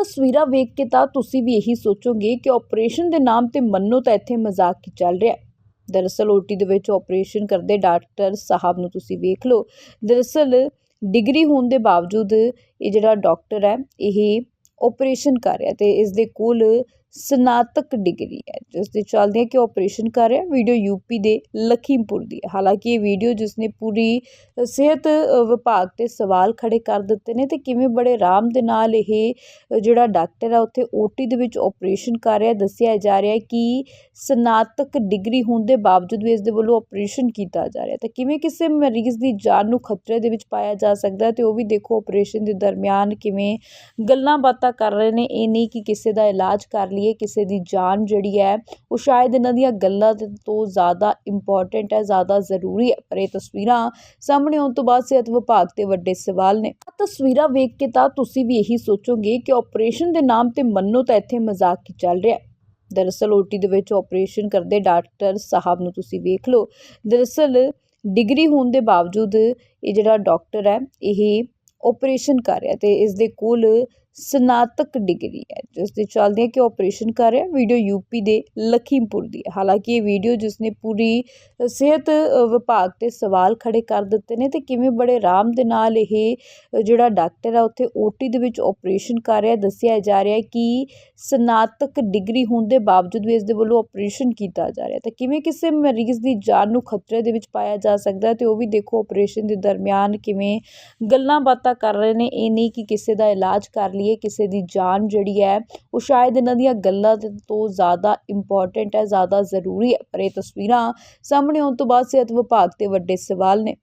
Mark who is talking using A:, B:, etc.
A: ਤਸਵੀਰਾਂ ਵੇਖ ਕੇ ਤਾਂ ਤੁਸੀਂ ਵੀ ਇਹੀ ਸੋਚੋਗੇ ਕਿ ਆਪਰੇਸ਼ਨ ਦੇ ਨਾਮ ਤੇ ਮੰਨੋ ਤਾਂ ਇੱਥੇ ਮਜ਼ਾਕ ਹੀ ਚੱਲ ਰਿਹਾ। ਹੈ ਦਰਅਸਲ ਓਟੀ ਦੇ ਵਿੱਚ ਆਪਰੇਸ਼ਨ ਕਰਦੇ ਡਾਕਟਰ ਸਾਹਿਬ ਨੂੰ ਤੁਸੀਂ ਵੇਖ ਲਓ। ਦਰਅਸਲ ਡਿਗਰੀ ਹੋਣ ਦੇ ਬਾਵਜੂਦ ਇਹ ਜਿਹੜਾ ਡਾਕਟਰ ਹੈ, ਇਹ ਆਪਰੇਸ਼ਨ ਕਰ ਰਿਹਾ ਤੇ ਇਸ ਦੇ ਕੋਲ ਸਨਾਤਕ ਡਿਗਰੀ ਹੈ ਜਿਸ ਦੇ ਚੱਲਦੇ ਕਿ ਆਪਰੇਸ਼ਨ ਕਰ ਰਿਹਾ ਵੀਡੀਓ ਯੂਪੀ ਦੇ ਲਖੀਮਪੁਰ ਦੀ ਹੈ। ਹਾਲਾਂਕਿ ਇਹ ਵੀਡੀਓ ਜਿਸ ਨੇ ਪੂਰੀ ਸਿਹਤ ਵਿਭਾਗ ਤੇ ਸਵਾਲ ਖੜੇ ਕਰ ਦਿੱਤੇ ਨੇ, ਤੇ ਕਿਵੇਂ ਬੜੇ ਆਰਾਮ ਦੇ ਨਾਲ ਇਹ ਜਿਹੜਾ ਡਾਕਟਰ ਆ, ਉੱਥੇ ਓਟੀ ਦੇ ਵਿੱਚ ਆਪਰੇਸ਼ਨ ਕਰ ਰਿਹਾ, ਦੱਸਿਆ ਜਾ ਰਿਹਾ ਕਿ ਸਨਾਤਕ ਡਿਗਰੀ ਹੋਣ ਦੇ ਬਾਵਜੂਦ ਵੀ ਇਸ ਦੇ ਵੱਲੋਂ ਆਪਰੇਸ਼ਨ ਕੀਤਾ ਜਾ ਰਿਹਾ ਤਾਂ ਕਿਵੇਂ ਕਿਸੇ ਮਰੀਜ਼ ਦੀ ਜਾਨ ਨੂੰ ਖਤਰੇ ਦੇ ਵਿੱਚ ਪਾਇਆ ਜਾ ਸਕਦਾ ਹੈ, ਤੇ ਉਹ ਵੀ ਦੇਖੋ ਆਪਰੇਸ਼ਨ ਦੇ ਦਰਮਿਆਨ ਕਿਵੇਂ ਗੱਲਾਂ ਬਾਤਾਂ ਕਰ ਰਹੇ ਨੇ, ਇਹ ਨਹੀਂ ਕਿ ਕਿਸੇ ਦਾ ਇਲਾਜ ਕਰ ਲਈਏ, ਕਿਸੇ ਦੀ ਜਾਨ ਜਿਹੜੀ ਹੈ, ਉਹ ਸ਼ਾਇਦ ਇਹਨਾਂ ਦੀਆਂ ਗੱਲਾਂ ਤੋਂ ਜ਼ਿਆਦਾ ਇੰਪੋਰਟੈਂਟ ਹੈ, ਜ਼ਿਆਦਾ ਜ਼ਰੂਰੀ ਹੈ। ਪਰ ਇਹ ਤਸਵੀਰਾਂ ਸਾਹਮਣੇ ਆਉਣ ਤੋਂ ਬਾਅਦ ਸਿਹਤ ਵਿਭਾਗ ਤੇ ਵੱਡੇ ਸਵਾਲ ਨੇ। ਤਸਵੀਰਾਂ ਵੇਖ ਕੇ ਤਾਂ ਤੁਸੀਂ ਵੀ ਇਹੀ ਸੋਚੋਗੇ ਕਿ ਆਪਰੇਸ਼ਨ ਦੇ ਨਾਮ ਤੇ ਮੰਨੋ ਤਾਂ ਇੱਥੇ ਮਜ਼ਾਕ ਹੀ ਚੱਲ ਰਿਹਾ। ਹੈ ਦਰਅਸਲ ਓਟੀ ਦੇ ਵਿੱਚ ਆਪਰੇਸ਼ਨ ਕਰਦੇ ਡਾਕਟਰ ਸਾਹਿਬ ਨੂੰ ਤੁਸੀਂ ਵੇਖ ਲਓ। ਦਰਅਸਲ ਡਿਗਰੀ ਹੋਣ ਦੇ ਬਾਵਜੂਦ ਇਹ ਜਿਹੜਾ ਡਾਕਟਰ ਹੈ, ਇਹ ਆਪਰੇਸ਼ਨ ਕਰ ਰਿਹਾ ਤੇ ਇਸ ਦੇ ਕੋਲ ਸਨਾਤਕ ਡਿਗਰੀ ਹੈ, ਜਿਸ ਦੇ ਚੱਲਦੇ ਕਿ ਆਪਰੇਸ਼ਨ ਕਰ ਰਿਹਾ ਵੀਡੀਓ ਯੂਪੀ ਦੇ ਲਖੀਮਪੁਰ ਦੀ ਹੈ। ਹਾਲਾਂਕਿ ਇਹ ਵੀਡੀਓ ਜਿਸ ਨੇ ਪੂਰੀ ਸਿਹਤ ਵਿਭਾਗ ਤੇ ਸਵਾਲ ਖੜੇ ਕਰ ਦਿੱਤੇ ਨੇ, ਤੇ ਕਿਵੇਂ ਬੜੇ ਆਰਾਮ ਦੇ ਨਾਲ ਇਹ ਜਿਹੜਾ ਡਾਕਟਰ ਆ, ਉੱਥੇ ਓਟੀ ਦੇ ਵਿੱਚ ਆਪਰੇਸ਼ਨ ਕਰ ਰਿਹਾ, ਦੱਸਿਆ ਜਾ ਰਿਹਾ ਕਿ ਸਨਾਤਕ ਡਿਗਰੀ ਹੋਣ ਦੇ ਬਾਵਜੂਦ ਵੀ ਇਸ ਦੇ ਵੱਲੋਂ ਆਪਰੇਸ਼ਨ ਕੀਤਾ ਜਾ ਰਿਹਾ ਤਾਂ ਕਿਵੇਂ ਕਿਸੇ ਮਰੀਜ਼ ਦੀ ਜਾਨ ਨੂੰ ਖਤਰੇ ਦੇ ਵਿੱਚ ਪਾਇਆ ਜਾ ਸਕਦਾ ਹੈ, ਤੇ ਉਹ ਵੀ ਦੇਖੋ ਆਪਰੇਸ਼ਨ ਦੇ ਦਰਮਿਆਨ ਕਿਵੇਂ ਗੱਲਾਂ ਬਾਤਾਂ ਕਰ ਰਹੇ ਨੇ, ਇਹ ਨਹੀਂ ਕਿ ਕਿਸੇ ਦਾ ਇਲਾਜ ਕਰ ਲਈਏ ਕਿਸੇ ਦੀ ਜਾਨ ਜਿਹੜੀ ਹੈ, ਉਹ ਸ਼ਾਇਦ ਇਹਨਾਂ ਦੀਆਂ ਗੱਲਾਂ ਤੋਂ ਜ਼ਿਆਦਾ ਇੰਪੋਰਟੈਂਟ ਹੈ, ਜ਼ਿਆਦਾ ਜ਼ਰੂਰੀ ਹੈ। ਪਰ ਇਹ ਤਸਵੀਰਾਂ ਸਾਹਮਣੇ ਆਉਣ ਤੋਂ ਬਾਅਦ ਸਿਹਤ ਵਿਭਾਗ ਤੇ ਵੱਡੇ ਸਵਾਲ ਨੇ।